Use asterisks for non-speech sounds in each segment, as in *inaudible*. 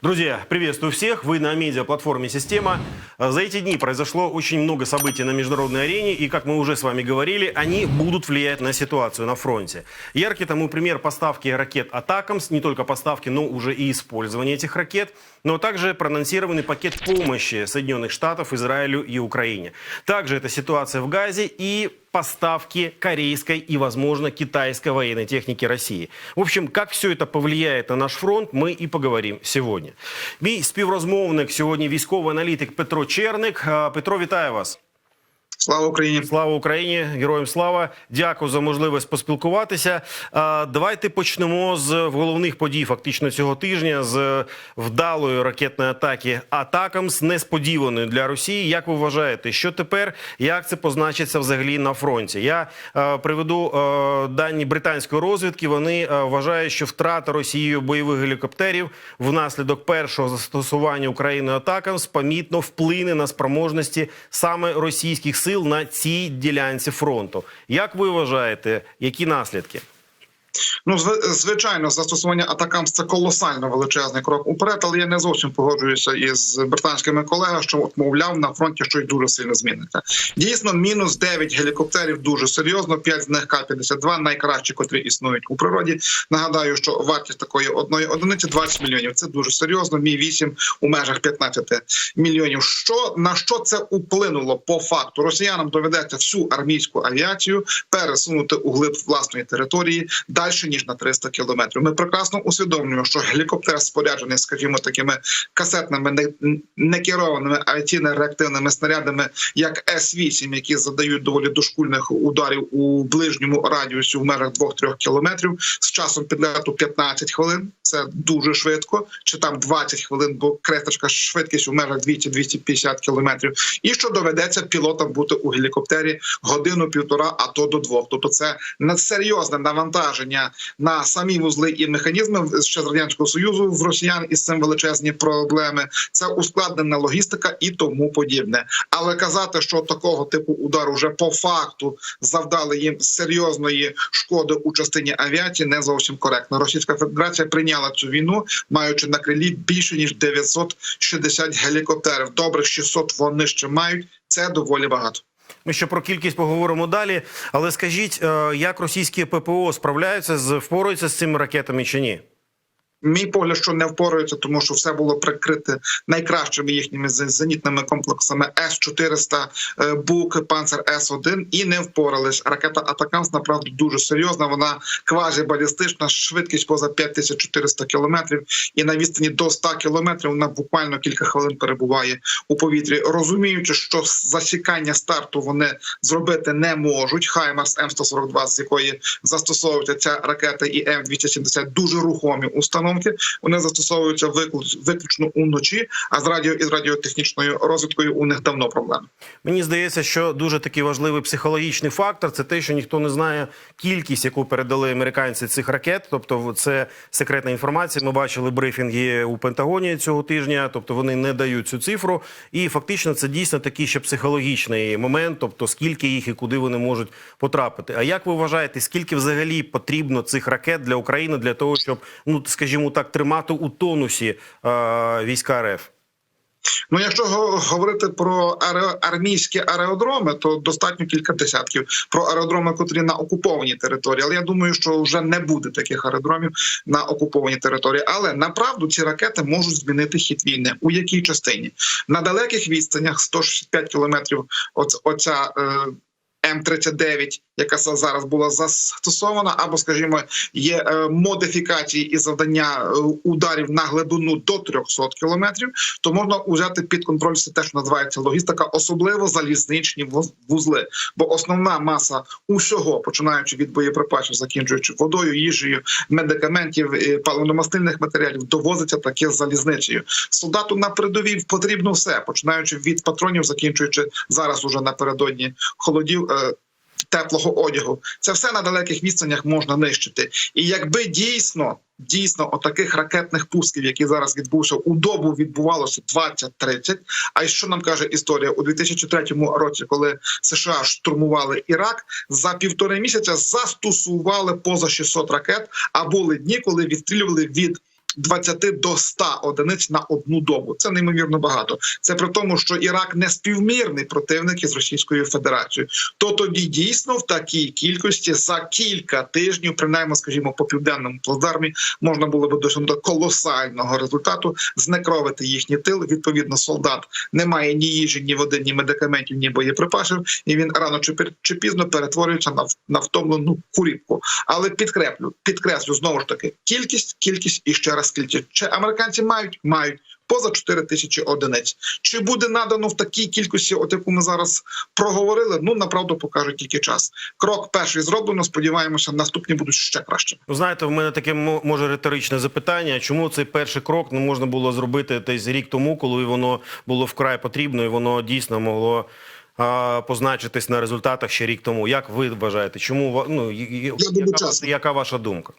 Друзья, приветствую всех. Вы на медиаплатформе «Система». А, За эти дни произошло очень много событий на международной арене, и, как мы уже с вами говорили, они будут влиять на ситуацию на фронте. Яркий тому пример поставки ракет «Атакамс», не только поставки, но уже и использование этих ракет, но также проанонсированный пакет помощи Соединенных Штатов, Израилю и Украине. Также это ситуация в Газе и поставки корейской и, возможно, китайской военной техники России. В общем, как все это повлияет на наш фронт, ми і поговоримо сьогодні. Мій співрозмовник сьогодні військовий аналітик Петро Черник. А, Петро, вітаю вас. Слава Україні! Слава Україні, героям слава! Дякую за можливість поспілкуватися. Давайте почнемо з головних подій фактично цього тижня з вдалої ракетної атаки атакам з несподіваною для Росії. Як ви вважаєте, що тепер як це позначиться взагалі на фронті? Я приведу дані британської розвідки. Вони вважають, що втрата Росією бойових гелікоптерів внаслідок першого застосування Україною атакам помітно вплине на спроможності саме російських сил на цій ділянці фронту. Як ви вважаєте, які наслідки? Ну, зв- звичайно, застосування атакам це колосально величезний крок уперед, але я не зовсім погоджуюся із британськими колегами, що мовляв на фронті щось дуже сильно зміниться. Дійсно, мінус 9 гелікоптерів дуже серйозно. 5 з них К-52, найкращі, котрі існують у природі. Нагадаю, що вартість такої одної одиниці 20 мільйонів. Це дуже серйозно. Мі 8 у межах 15 мільйонів. Що на що це вплинуло по факту? Росіянам доведеться всю армійську авіацію пересунути у глиб власної території далі ніж на 300 кілометрів. Ми прекрасно усвідомлюємо, що гелікоптер споряджений, скажімо, такими касетними не- некерованими авіаційно-реактивними снарядами, як С-8, які задають доволі дошкульних ударів у ближньому радіусі в межах 2-3 кілометрів з часом підлету 15 хвилин. Це дуже швидко, чи там 20 хвилин, бо кресточка швидкість у межах 200-250 кілометрів. І що доведеться пілотам бути у гелікоптері годину, півтора, а то до двох. Тобто це надсерйозне навантаження на самі вузли і механізми ще з радянського союзу в росіян із цим величезні проблеми. Це ускладнена логістика і тому подібне. Але казати, що такого типу удару вже по факту завдали їм серйозної шкоди у частині авіації, не зовсім коректно. Російська Федерація прийняла цю війну, маючи на крилі більше ніж 960 гелікоптерів. Добрих 600 вони ще мають. Це доволі багато. Ми ще про кількість поговоримо далі. Але скажіть, е, як російські ППО справляються з впораються з цими ракетами чи ні? Мій погляд, що не впораються, тому що все було прикрите найкращими їхніми зенітними комплексами С 400 е, Бук, Панцер С 1 і не впорались. Ракета Атакамс направду дуже серйозна. Вона квазібалістична, швидкість поза 5400 кілометрів, і на відстані до 100 кілометрів вона буквально кілька хвилин перебуває у повітрі, розуміючи, що засікання старту вони зробити не можуть. Хаймарс М 142 з якої застосовується ця ракета, і М 270 дуже рухомі установки. Вони застосовуються виклю- виключно уночі. А з радіо і з радіотехнічною розвідкою у них давно проблеми. Мені здається, що дуже такий важливий психологічний фактор це те, що ніхто не знає кількість, яку передали американці цих ракет. Тобто, це секретна інформація. Ми бачили брифінги у Пентагоні цього тижня. Тобто вони не дають цю цифру. І фактично це дійсно такий ще психологічний момент, тобто скільки їх і куди вони можуть потрапити. А як ви вважаєте, скільки взагалі потрібно цих ракет для України для того, щоб ну скажімо так, тримати у тонусі е, війська РФ? Ну, якщо говорити про армійські аеродроми, то достатньо кілька десятків про аеродроми, котрі на окупованій території. Але я думаю, що вже не буде таких аеродромів на окупованій території. Але направду ці ракети можуть змінити хід війни. У якій частині на далеких відстанях 165 кілометрів. Оц, оця е, М39, яка зараз була застосована, або, скажімо, є е, модифікації і завдання е, ударів на глибину до 300 кілометрів, то можна взяти під контроль все те, що називається логістика, особливо залізничні вуз- вузли. Бо основна маса усього, починаючи від боєприпасів, закінчуючи водою, їжею, медикаментів, е, паливно-мастильних матеріалів, довозиться таке залізницею. Солдату на передовій потрібно все, починаючи від патронів, закінчуючи зараз уже напередодні холодів. Теплого одягу, це все на далеких відстанях можна нищити. І якби дійсно дійсно отаких ракетних пусків, які зараз відбувся у добу, відбувалося 20-30, А що нам каже історія у 2003 році, коли США штурмували Ірак, за півтори місяця застосували поза 600 ракет. А були дні, коли відстрілювали від 20 до 100 одиниць на одну добу. Це неймовірно багато. Це при тому, що Ірак не співмірний противник із Російською Федерацією. То тоді дійсно в такій кількості за кілька тижнів, принаймні, скажімо, по південному плацдармі, можна було би досягнути колосального результату, знекровити їхній тил. Відповідно, солдат не має ні їжі, ні води, ні медикаментів, ні боєприпасів, і він рано чи чи пізно перетворюється на, на втомлену куріпку. Але підкреплю, підкреслю знову ж таки кількість, кількість і ще раз кількість. Чи американці мають? Мають. Поза 4 тисячі одиниць. Чи буде надано в такій кількості, от яку ми зараз проговорили? Ну направду покаже тільки час. Крок перший зроблено. Сподіваємося, наступні будуть ще краще. Знаєте, в мене таке мо- може риторичне запитання. Чому цей перший крок не можна було зробити десь рік тому, коли воно було вкрай потрібно, і воно дійсно могло позначитись на результатах ще рік тому? Як ви вважаєте? Чому ну, і- яка, яка ваша думка?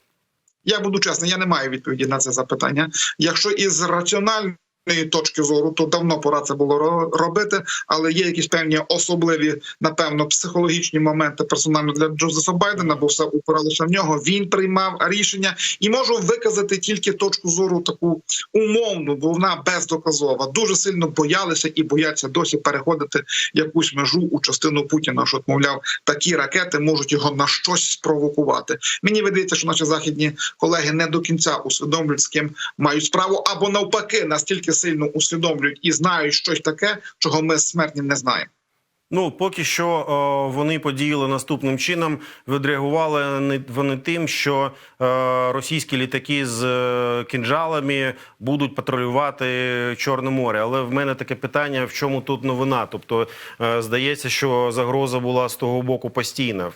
Я буду чесний, я не маю відповіді на це запитання. Якщо із раціональної точки зору, то давно пора це було робити, але є якісь певні особливі, напевно, психологічні моменти персонально для Джозефа Байдена, бо все упиралося в нього. Він приймав рішення і можу виказати тільки точку зору таку умовну, бо вона бездоказова. Дуже сильно боялися і бояться досі переходити якусь межу у частину Путіна, що мовляв, такі ракети можуть його на щось спровокувати. Мені видається, що наші західні колеги не до кінця усвідомлюють, з ким мають справу, або навпаки, настільки сильно усвідомлюють і знають щось таке, чого ми смертні не знаємо. Ну, поки що о, вони подіяли наступним чином. Відреагували вони тим, що е, російські літаки з е, кінжалами будуть патрулювати Чорне море. Але в мене таке питання: в чому тут новина? Тобто, е, здається, що загроза була з того боку постійна.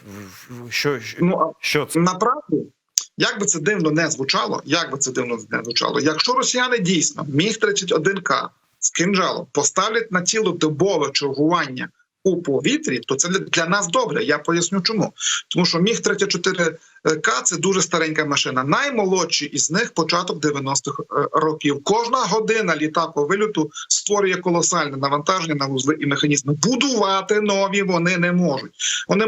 Що, що, Ну а що це? Направду, як би це дивно не звучало, як би це дивно не звучало, якщо росіяни дійсно міг 31 к з кинджалом поставлять на цілодобове чергування у повітрі, то це для нас добре. Я поясню, чому тому, що міг 34 К це дуже старенька машина. Наймолодші із них початок 90-х е, років. Кожна година літаку вильоту створює колосальне навантаження на вузли і механізми. Будувати нові вони не можуть. Вони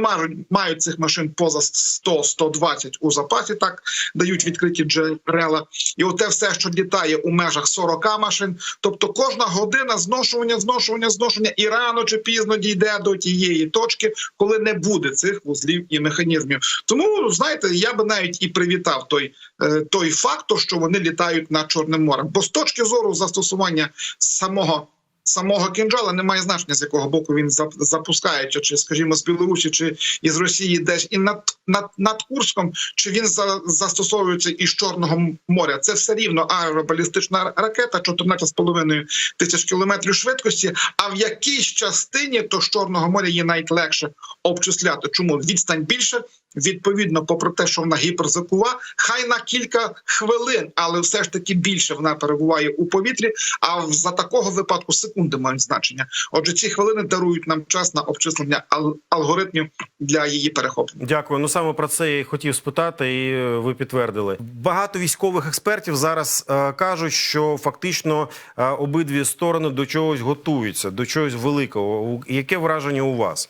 мають, цих машин поза 100-120 у запасі. Так дають відкриті джерела. І оте все, що літає у межах 40 машин. Тобто кожна година зношування, зношування, зношення, і рано чи пізно дійде до тієї точки, коли не буде цих вузлів і механізмів. Тому знаєте, я би навіть і привітав той, е, той факт, що вони літають над Чорним морем. Бо з точки зору застосування самого. Самого кінжала немає значення, з якого боку він зап- запускається, чи, скажімо, з Білорусі, чи із Росії, десь і над над, над Курском, чи він за, застосовується із Чорного моря. Це все рівно аеробалістична ракета, 14,5 тисяч кілометрів швидкості. А в якійсь частині то з Чорного моря є навіть легше обчисляти. Чому відстань більше? Відповідно, попри те, що вона гіперзвукова, хай на кілька хвилин, але все ж таки більше вона перебуває у повітрі. А за такого випадку секунди мають значення. Отже, ці хвилини дарують нам час на обчислення ал- алгоритмів для її перехоплення. Дякую. Ну саме про це я і хотів спитати, і ви підтвердили. Багато військових експертів зараз е, кажуть, що фактично е, обидві сторони до чогось готуються, до чогось великого. Яке враження у вас?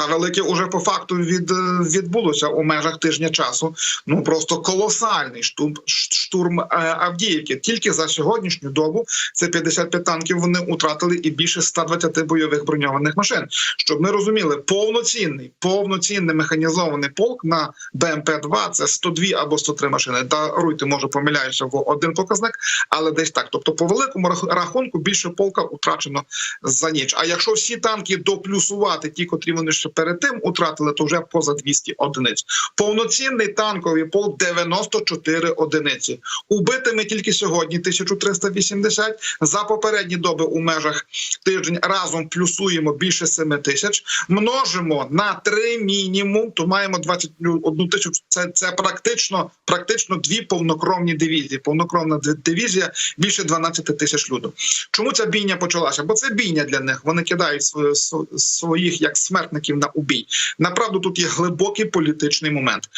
Та велике уже по факту від, е, відбулося у межах тижня часу. Ну просто колосальний штурм, штурм е, Авдіївки. Тільки за сьогоднішню добу це 55 танків. Вони утратили і більше 120 бойових броньованих машин. Щоб ми розуміли, повноцінний, повноцінний механізований полк на БМП 2 це 102 або 103 машини. Даруйте, може помиляюся в один показник, але десь так. Тобто, по великому рахунку більше полка утрачено за ніч. А якщо всі танки доплюсувати, ті, котрі вони ще перед тим утратили, то вже поза 200 одиниць. Повноцінний танковий полк 94 одиниці. Убитими тільки сьогодні 1380. За попередні доби у межах тиждень разом плюсуємо більше 7 тисяч. Множимо на 3 мінімум, то маємо 21 тисячу. Це, це практично, практично дві повнокровні дивізії. Повнокровна дивізія більше 12 тисяч людей. Чому ця бійня почалася? Бо це бійня для них. Вони кидають св- св- своїх як смертників на убій. Направду тут є глибокий політичний момент.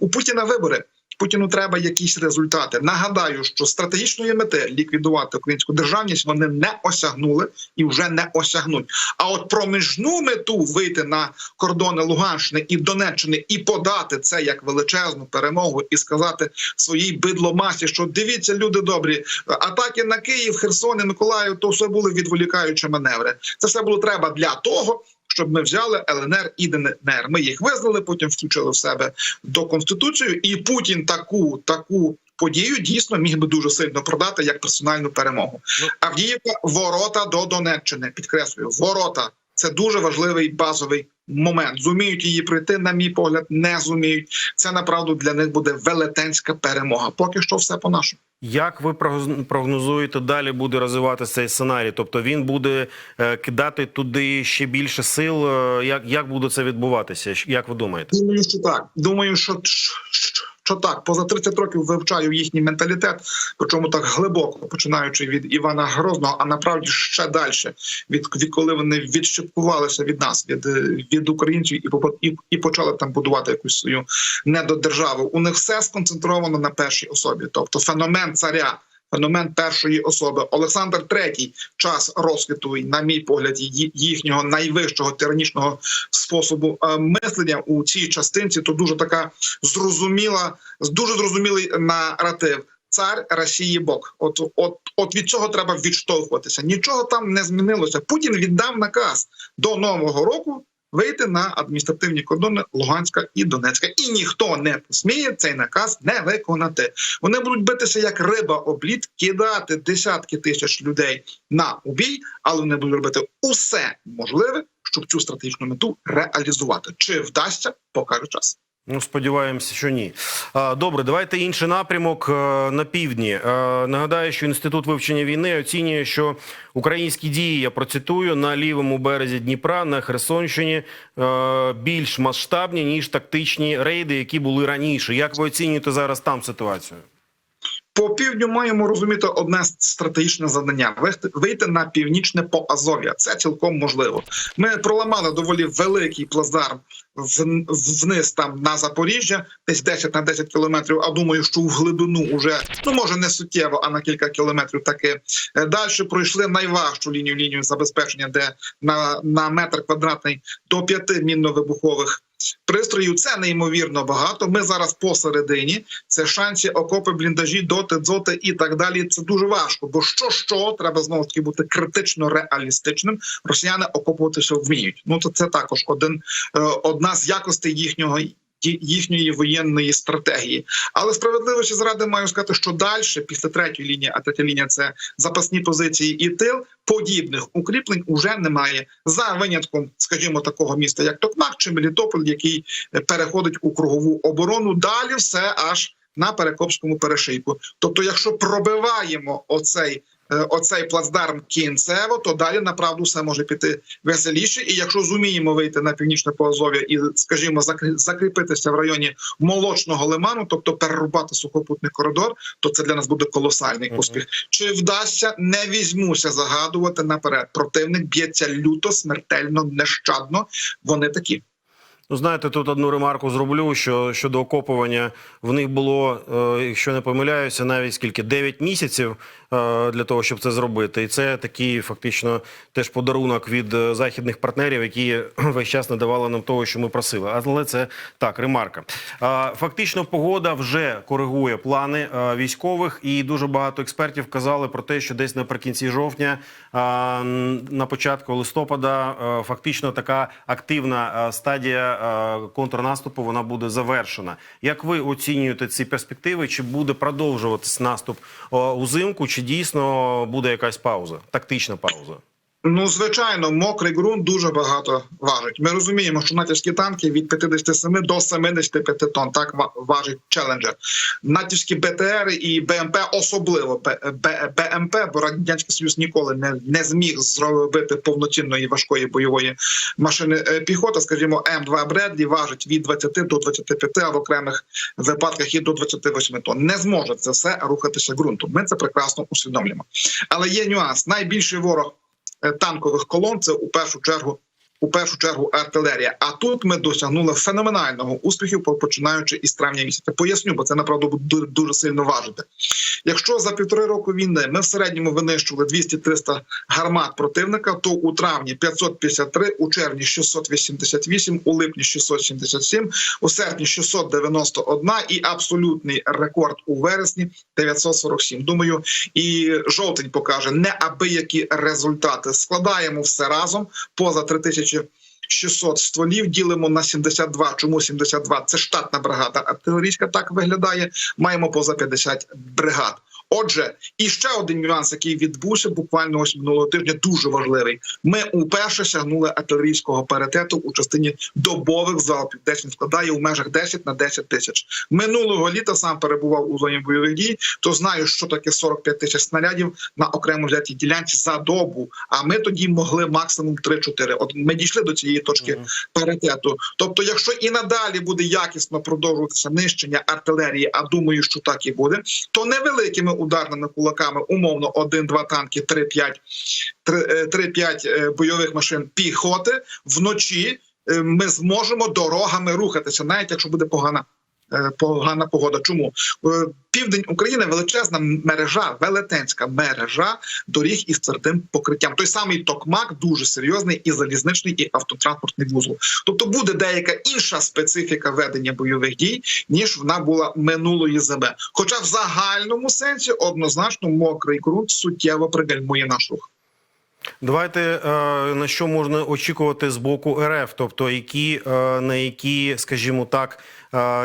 У Путіна вибори. Путіну треба якісь результати. Нагадаю, що стратегічної мети ліквідувати українську державність вони не осягнули і вже не осягнуть. А от проміжну мету вийти на кордони Луганщини і Донеччини і подати це як величезну перемогу, і сказати своїй бидломасі, що дивіться, люди добрі, атаки на Київ, Херсон і Миколаїв, то все були відволікаючі маневри. Це все було треба для того. Щоб ми взяли ЛНР і ДНР. Ми їх визнали, потім включили в себе до конституцію, і Путін таку таку подію дійсно міг би дуже сильно продати як персональну перемогу. Авдіївка ворота до Донеччини. Підкреслюю, ворота це дуже важливий базовий момент. Зуміють її пройти, на мій погляд, не зуміють. Це направду для них буде велетенська перемога. Поки що все по нашому. Як ви прогноз- прогнозуєте, далі буде розвиватися цей сценарій? Тобто він буде е, кидати туди ще більше сил. Е, Як, як буде це відбуватися? Як ви думаєте? Думаю, що так. Думаю, що, що, так. Поза 30 років вивчаю їхній менталітет, причому так глибоко, починаючи від Івана Грозного, а направді ще далі, від, від коли вони відщепкувалися від нас, від, від українців, і, і, і почали там будувати якусь свою недодержаву. У них все сконцентровано на першій особі, тобто феномен царя. Феномен першої особи Олександр III час розквіту, на мій погляд, їхнього найвищого тиранічного способу е, мислення у цій частинці. То дуже така зрозуміла, дуже зрозумілий наратив. Цар Росії Бог. От, от, от від цього треба відштовхуватися. Нічого там не змінилося. Путін віддав наказ до нового року вийти на адміністративні кордони Луганська і Донецька, і ніхто не посміє цей наказ не виконати. Вони будуть битися як риба обліт, кидати десятки тисяч людей на убій, але вони будуть робити усе можливе, щоб цю стратегічну мету реалізувати. Чи вдасться, покаже час. Ну, сподіваємося, що ні. Добре, давайте інший напрямок е, на півдні. Е, Нагадаю, що інститут вивчення війни оцінює, що українські дії, я процитую, на лівому березі Дніпра на Херсонщині е, більш масштабні ніж тактичні рейди, які були раніше. Як ви оцінюєте зараз там ситуацію? По півдню маємо розуміти одне стратегічне завдання: вийти- на північне Поазов'я. Це цілком можливо. Ми проламали доволі великий плацдарм в- вниз там на Запоріжжя, десь 10 на 10 кілометрів. А думаю, що в глибину вже ну може не суттєво, а на кілька кілометрів таки далі пройшли найважчу лінію лінію забезпечення, де на, на метр квадратний до п'яти мінно-вибухових пристроїв. Це неймовірно багато. Ми зараз посередині. Це шанси, окопи, бліндажі, доти, дзоти і так далі. Це дуже важко. Бо що що треба знову ж таки бути критично реалістичним. Росіяни окопуватися вміють. Ну то це також один е, одна з якостей їхнього. Їхньої воєнної стратегії, але справедливості зради маю сказати, що далі, після третьої лінії, а третя лінія це запасні позиції і тил. Подібних укріплень уже немає за винятком, скажімо, такого міста, як Токмак чи Мелітополь, який е, переходить у кругову оборону. Далі все аж на Перекопському перешийку. Тобто, якщо пробиваємо оцей. Е, Оцей плацдарм кінцево, то далі направду все може піти веселіше. І якщо зуміємо вийти на північне Поазов'я і, скажімо, закрі- закріпитися в районі молочного лиману, тобто перерубати сухопутний коридор, то це для нас буде колосальний Мгм. успіх. Чи вдасться, не візьмуся загадувати наперед. Противник б'ється люто, смертельно, нещадно. Вони такі. Ну, знаєте, тут одну ремарку зроблю, що щодо окопування в них було, е, якщо не помиляюся, навіть скільки 9 місяців для того, щоб це зробити. І це такий фактично теж подарунок від е, західних партнерів, які *clears throat* весь час не давали нам того, що ми просили. Але це так, ремарка. Е, Фактично, погода вже коригує плани е, військових, і дуже багато експертів казали про те, що десь наприкінці жовтня, е, на початку листопада, е, фактично така активна е, стадія е, контрнаступу вона буде завершена. Як ви оцінюєте ці перспективи? Чи буде продовжуватись наступ е, узимку, чи дійсно буде якась пауза, тактична пауза? Ну, звичайно, мокрий ґрунт дуже багато важить. Ми розуміємо, що натівські танки від 57 до 75 тонн так ва- важить челенджер. Натівські БТР і БМП, особливо БМП, бо радянський союз ніколи не, не зміг зробити повноцінної важкої бойової машини е, піхоти. Скажімо, М2 Бредлі важить від 20 до 25, а в окремих випадках і до 28 тонн. Не зможе це все рухатися ґрунтом. Ми це прекрасно усвідомлюємо. Але є нюанс. Найбільший ворог танкових колон це у першу чергу у першу чергу артилерія. А тут ми досягнули феноменального успіху, починаючи із травня місяця. Поясню, бо це направду буде дуже, сильно важити. Якщо за півтори року війни ми в середньому винищували 200-300 гармат противника, то у травні 553, у червні 688, у липні 677, у серпні 691 і абсолютний рекорд у вересні 947. Думаю, і жовтень покаже неабиякі результати. Складаємо все разом поза 3000 600 стволів ділимо на 72. Чому 72? Це штатна бригада артилерійська. Так виглядає. Маємо поза 50 бригад. Отже, і ще один нюанс, який відбувся буквально ось минулого тижня, дуже важливий. Ми уперше сягнули артилерійського паритету у частині добових залпів. Десь він складає у межах 10 на 10 тисяч. Минулого літа сам перебував у зоні бойових дій, то знаю, що таке 45 тисяч снарядів на окремо взятій ділянці за добу. А ми тоді могли максимум 3-4. От ми дійшли до цієї точки паритету. Тобто, якщо і надалі буде якісно продовжуватися нищення артилерії, а думаю, що так і буде, то невеликими ударними кулаками, умовно, 1-2 танки, 3-5 3-5 е, бойових машин піхоти вночі. е, Ми зможемо дорогами рухатися, навіть якщо буде погана. Е, Погана погода. Чому Е, південь України величезна мережа, велетенська мережа доріг із твердим покриттям. Той самий Токмак дуже серйозний і залізничний, і автотранспортний вузол. Тобто буде деяка інша специфіка ведення бойових дій, ніж вона була минулої зими. Хоча в загальному сенсі однозначно мокрий ґрунт суттєво пригальмує наш рух. Давайте е, на що можна очікувати з боку РФ, тобто які на які, скажімо так,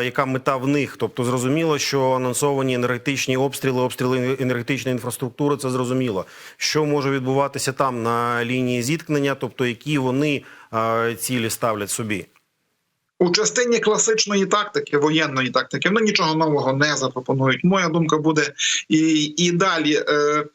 яка мета в них? Тобто зрозуміло, що анонсовані енергетичні обстріли, обстріли енергетичної інфраструктури, це зрозуміло. Що може відбуватися там на лінії зіткнення, тобто які вони е, цілі ставлять собі? У частині класичної тактики, воєнної тактики, ну нічого нового не запропонують. Моя думка буде і, і далі. Е,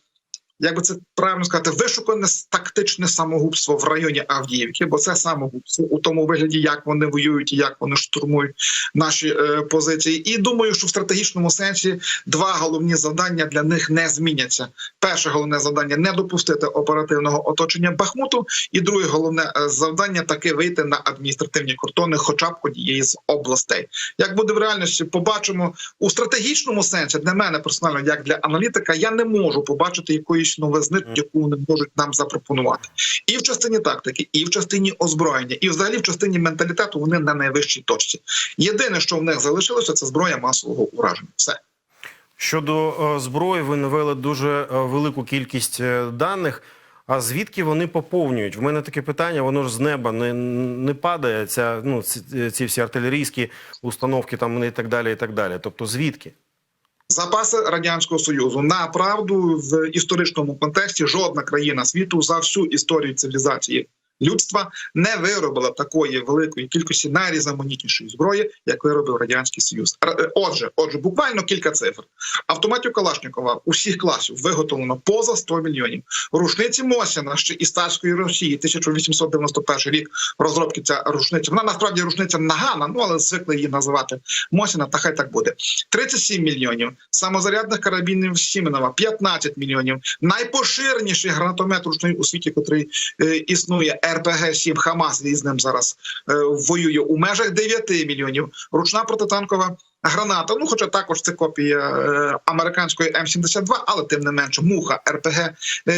як би це правильно сказати, вишукане тактичне самогубство в районі Авдіївки, бо це самогубство у тому вигляді, як вони воюють і як вони штурмують наші е, позиції. І думаю, що в стратегічному сенсі два головні завдання для них не зміняться. Перше головне завдання не допустити оперативного оточення Бахмуту, і друге головне е, завдання таки вийти на адміністративні кордони, хоча б однієї з областей. Як буде в реальності, побачимо у стратегічному сенсі для мене персонально, як для аналітика, я не можу побачити якоїсь новизни, яку вони можуть нам запропонувати, і в частині тактики, і в частині озброєння, і взагалі в частині менталітету вони на найвищій точці. Єдине, що в них залишилося, це зброя масового ураження. Все. Щодо е, зброї, ви навели дуже е, велику кількість е, даних. А звідки вони поповнюють? В мене таке питання, воно ж з неба не, не падає. Ця ну ці, ці всі артилерійські установки там і так далі. І так далі. Тобто, звідки? Запаси радянського союзу. На правду в історичному контексті жодна країна світу за всю історію цивілізації людства не виробила такої великої кількості найрізноманітнішої зброї, як виробив радянський союз. Е, Отже, отже, буквально кілька цифр. Автоматів Калашникова усіх класів виготовлено поза 100 мільйонів. Рушниці Мосіна ще із царської Росії, 1891 рік розробки ця рушниця. Вона насправді рушниця Нагана, ну але звикли її називати Мосіна, та хай так буде. 37 мільйонів, самозарядних карабінів Сіменова 15 мільйонів. Найпоширеніший гранатомет ручний у світі, котрий е, існує, РПГ 7 Хамас з ним зараз е, воює у межах 9 мільйонів. Ручна протитанкова. Граната, ну хоча також це копія е, американської М72, але тим не менше, муха РПГ е,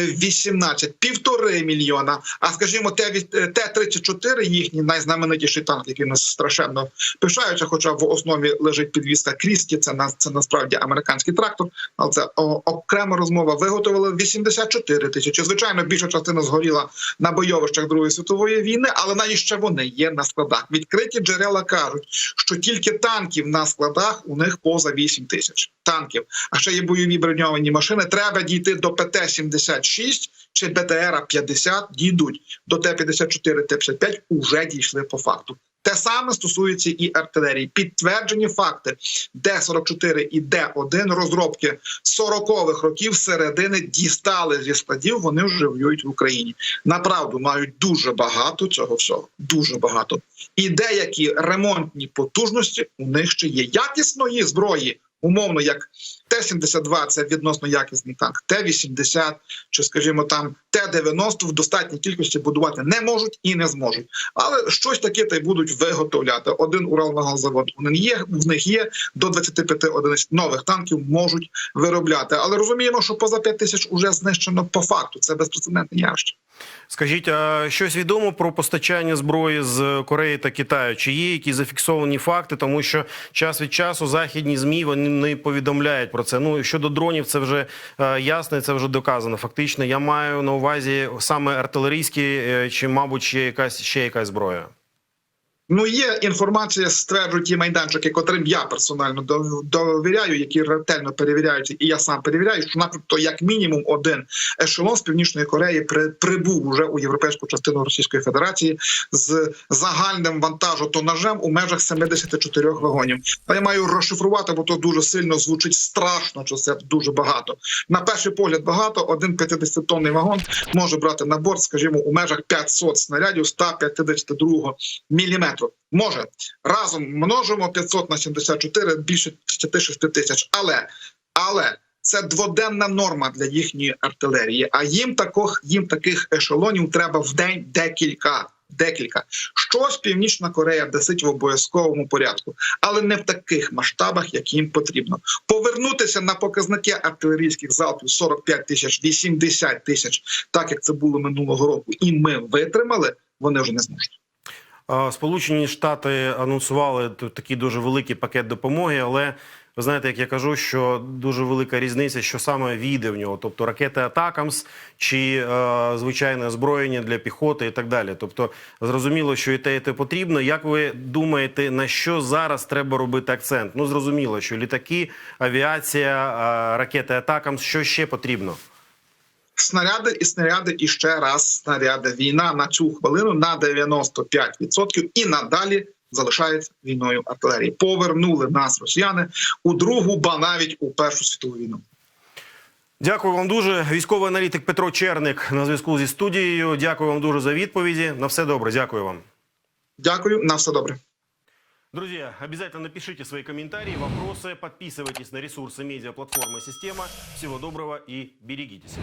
18, півтори мільйона. А скажімо, Т- е, Т-34, їхній найзнаменитіший танк, який нас страшенно пишаються, хоча в основі лежить підвізка Крісті, це на це насправді американський трактор. Але це окрема розмова. Виготовили 84 тисячі. Звичайно, більша частина згоріла на бойовищах Другої світової війни, але навіть ще вони є на складах. Відкриті джерела кажуть, що тільки танків на складах у них поза 8 тисяч танків. А ще є бойові броньовані машини. Треба дійти до ПТ-76 чи БТР-50, дійдуть до Т-54, Т-55, уже дійшли по факту. Те саме стосується і артилерії. Підтверджені факти Д-44 і Д-1 розробки 40-х років середини дістали зі складів. Вони вже воюють в Україні. Направду мають дуже багато цього всього. Дуже багато. І деякі ремонтні потужності у них ще є якісної зброї, умовно, як Т-72 – це відносно якісний танк. Т-80 чи, скажімо, там Т-90 в достатній кількості будувати не можуть і не зможуть. Але щось таке та й будуть виготовляти. Один Уралвагонзавод у них є, в них є до 25 одиниць нових танків можуть виробляти. Але розуміємо, що поза 5 тисяч уже знищено по факту. Це безпрецедентне явище. Скажіть, а щось відомо про постачання зброї з Кореї та Китаю? Чи є якісь зафіксовані факти? Тому що час від часу західні змі вони не повідомляють про це. Ну щодо дронів, це вже е, ясно, це вже доказано. Фактично, я маю на увазі саме артилерійські, е, чи мабуть ще якась ще якась зброя. Ну, є інформація, стверджують ті майданчики, котрим я персонально довіряю, які ретельно перевіряються, і я сам перевіряю, що начебто як мінімум один ешелон з північної Кореї при, прибув уже у європейську частину Російської Федерації з загальним вантажу тонажем у межах 74 вагонів. А я маю розшифрувати, бо то дуже сильно звучить страшно, що це дуже багато. На перший погляд багато. Один 50-тонний вагон може брати на борт, скажімо, у межах 500 снарядів 152 міліметру. Може разом множимо 500 на 74, більше 36 тисяч. Але але це дводенна норма для їхньої артилерії. А їм таких, їм таких ешелонів треба в день декілька. Декілька щось Північна Корея десить в обов'язковому порядку, але не в таких масштабах, як їм потрібно. Повернутися на показники артилерійських залпів 45 тисяч, 80 тисяч, так як це було минулого року, і ми витримали, вони вже не зможуть. Сполучені Штати анонсували такий дуже великий пакет допомоги, але ви знаєте, як я кажу, що дуже велика різниця, що саме війде в нього, тобто ракети Атакамс чи е, звичайне озброєння для піхоти і так далі. Тобто, зрозуміло, що і те, і те потрібно. Як ви думаєте, на що зараз треба робити акцент? Ну зрозуміло, що літаки, авіація, е, ракети Атакамс, що ще потрібно? Снаряди і снаряди, і ще раз снаряди. Війна на цю хвилину на 95% і надалі залишається війною артилерії. Повернули нас росіяни у другу, ба навіть у першу світову війну. Дякую вам дуже. Військовий аналітик Петро Черник на зв'язку зі студією. Дякую вам дуже за відповіді. На все добре. Дякую вам. Дякую, на все добре. Друзья, обязательно напишите свои комментарии, вопросы, подписывайтесь на ресурсы медиаплатформы «Система». Всего доброго и берегите себя.